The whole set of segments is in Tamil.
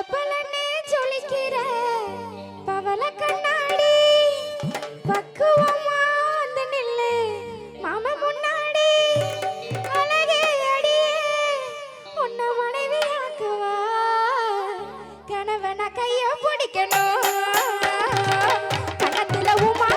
பளபளன்னு ஜொலிக்கிற கண்ணாடி. பக்குவமா வந்து நில்லு மாம முன்னாடி. அழகே அடியே உன்னை மனைவியாக்குவா? கணவன கைய பிடிக்கணும். கணத்துல உமா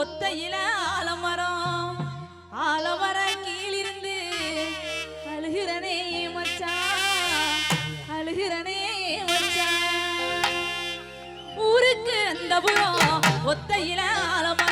ஒத்த இல ஆலமரம். ஆலமர கீழிருந்து அழுகிறனே மச்சா அழுகிறனே மச்சா. ஊருக்கு அந்த புறம் ஒத்த ஆலமரம்.